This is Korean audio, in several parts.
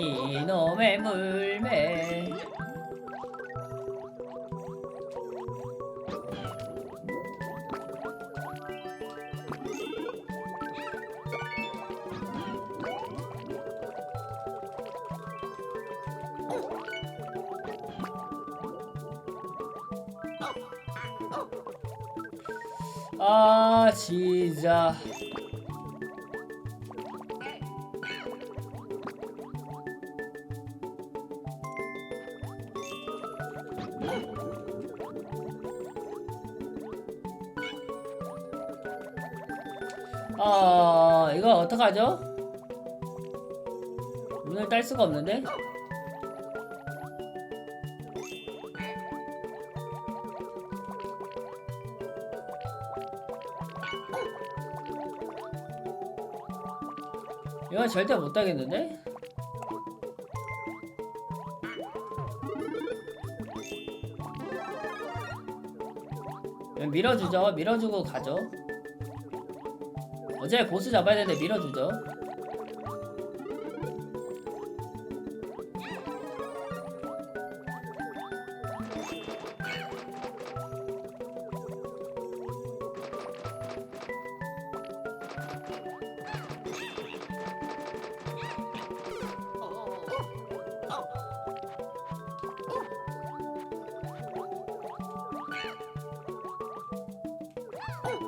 이놈의 물매. 아 진짜 어떡하죠? 문을 딸 수가 없는데? 이건 절대 못 따겠는데? 밀어주죠. 밀어주고 가죠. 어제 보스 잡아야 되는데 밀어주죠.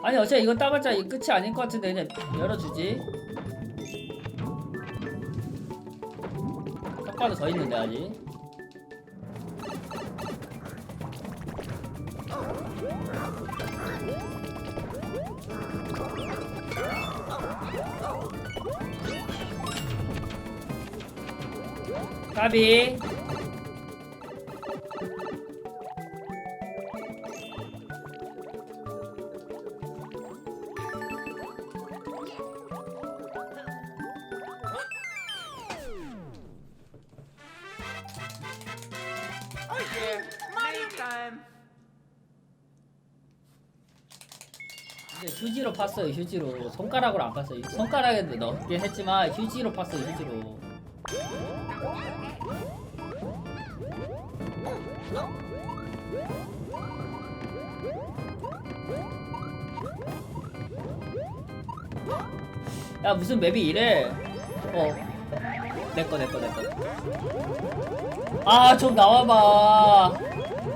아니 어차피 이거 따봤자 이 끝이 아닐 것 같은데 그냥 열어주지. 효과도 더 있는데 아직. 까비 휴지로 팠어요 휴지로. 손가락으로 안 팠어요. 손가락에도 넣긴 했지만 휴지로 팠어요 휴지로. 야 무슨 맵이 이래? 어. 내꺼 내꺼 내꺼 아 좀 나와봐.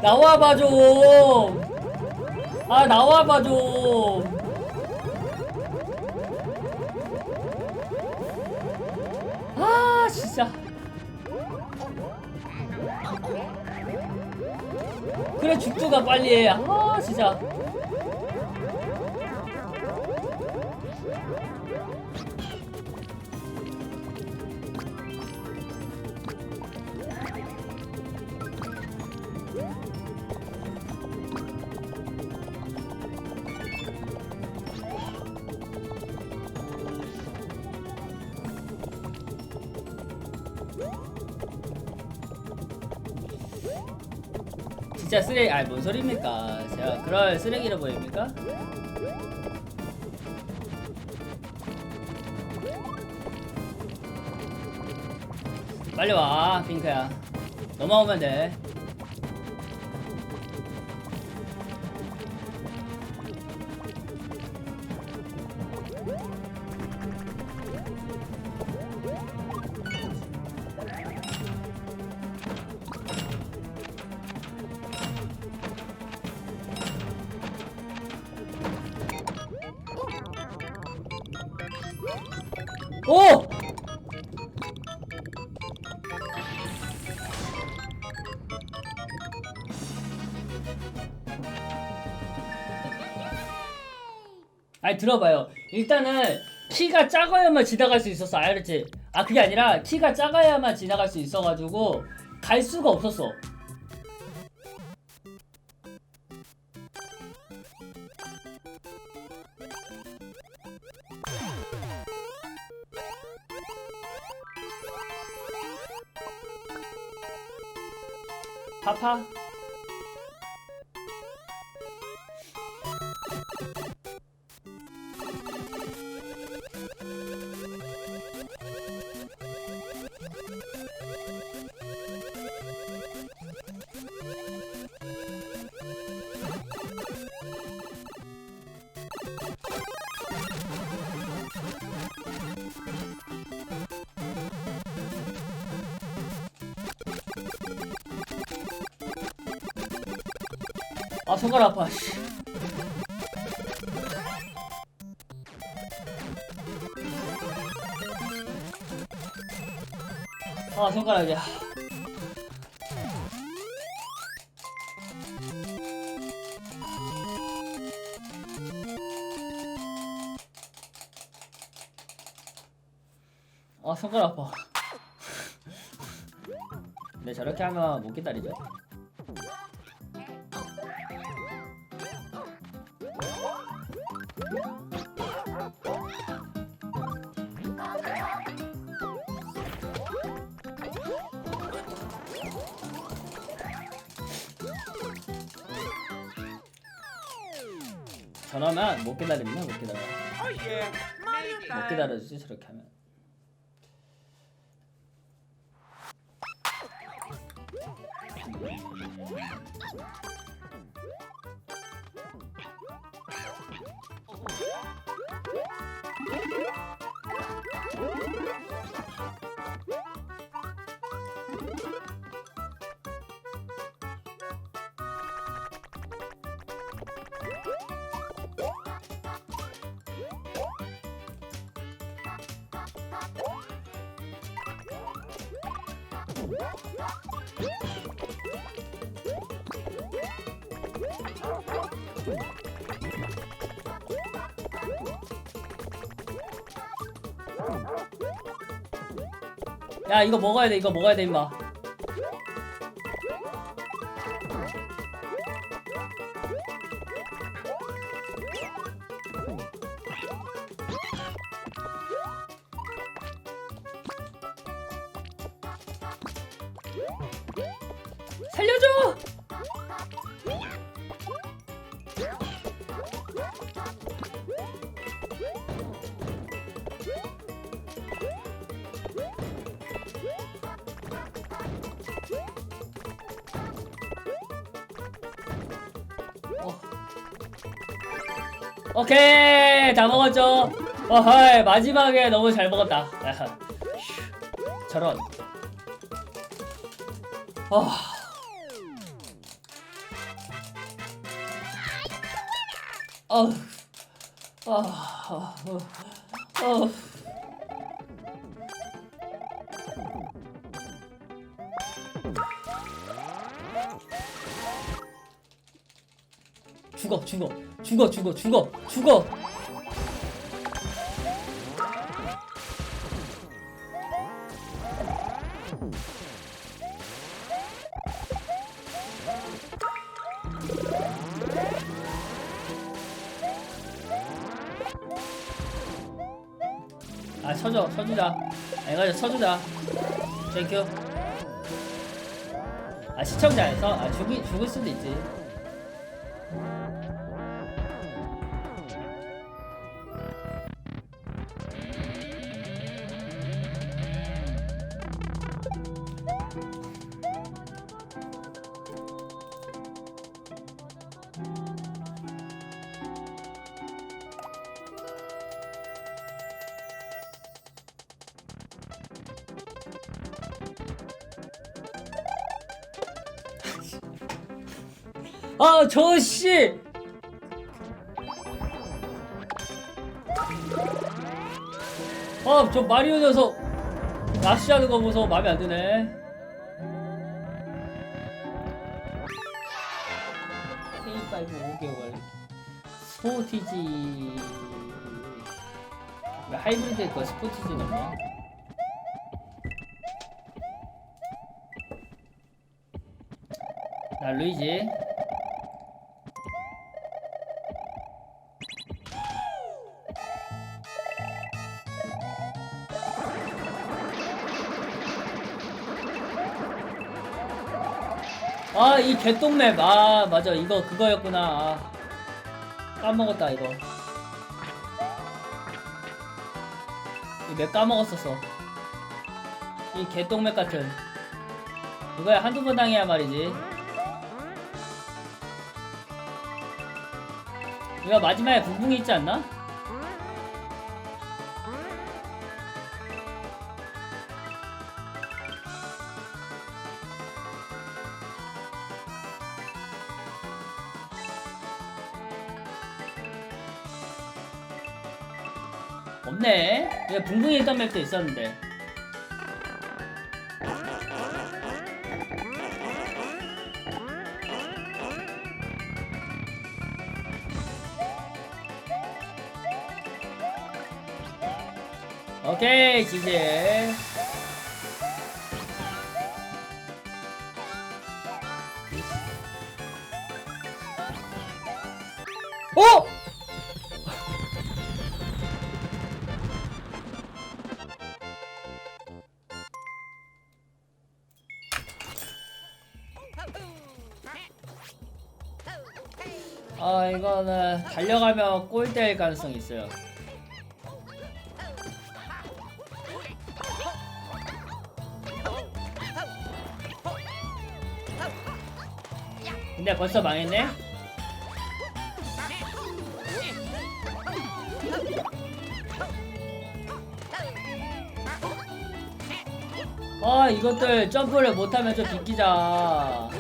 나와봐 좀아 나와봐 좀 아 진짜. 그래 죽두가 빨리 해아 진짜 진짜 쓰레기 아니 뭔 소리입니까? 제가 그럴 쓰레기로 보입니까? 빨리 와 핑크야. 넘어오면 돼 오! 아니 들어봐요. 일단은 키가 작아야만 지나갈 수 있었어. 알았지? 아 그게 아니라 키가 작아야만 지나갈 수 있어가지고 갈 수가 없었어. 파 아 손가락 아파 씨. 아 손가락이야. 아 손가락 아파. 근데 저렇게 하면 못 기다리죠 저러면 못 기다립니다 못 기다려. 못 기다려주지 저렇게 하면 야 이거 먹어야 돼 이거 먹어야 돼 임마 살려줘! 어. 오케이 다 먹었죠? 어허이 마지막에 너무 잘 먹었다. 저런 어. 어. 어. 어. 어. 죽어 죽어 죽어 죽어 죽어 죽어 아 쳐줘 쳐주자. 애가 쳐주자. 땡큐 아 시청자에서 아 죽이 죽을 수도 있지 아, 저 씨! 아, 저 마리오 녀석 낚시하는 거 보소 마음에 안 드네. K5 5개월 스포티지 왜 하이브리드 있고 스포티지는 없냐? 나 루이지 이 개똥맵 아 맞아. 이거 그거였구나. 아, 까먹었다 이거. 이맵 까먹었었어. 이 개똥맵 같은. 이거야 한두 번 당해야 말이지. 이거 마지막에 붕붕이 있지 않나? 붕붕이 있던 맵도 있었는데. 오케이, 지지. 아 이거는 달려가면 골될 가능성이 있어요. 근데 벌써 망했네. 아 이것들 점프를 못하면 좀 비키자.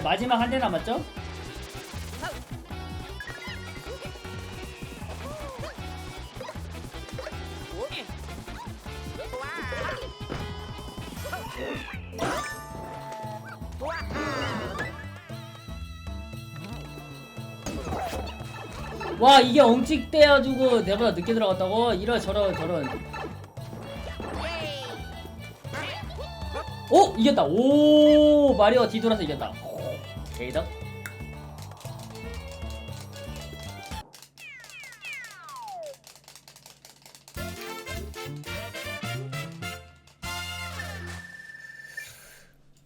예 마지막 한 대 남았죠? 와 이게 엉찍대가지고 내보다 늦게 들어갔다고? 이런 저런 저런 오 이겼다 오 마리오 뒤돌아서 이겼다 제이덕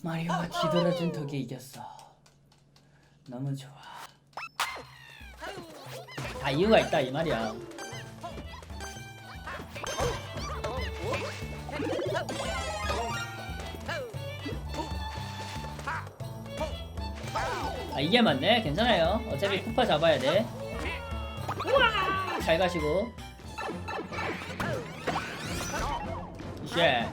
마리오가 뒤돌아준 덕에 이겼어. 너무 좋아. 다 이유가 있다 이 말이야 아 이게 맞네. 괜찮아요. 어차피 쿠파 잡아야 돼. 우와 잘 가시고. 쉣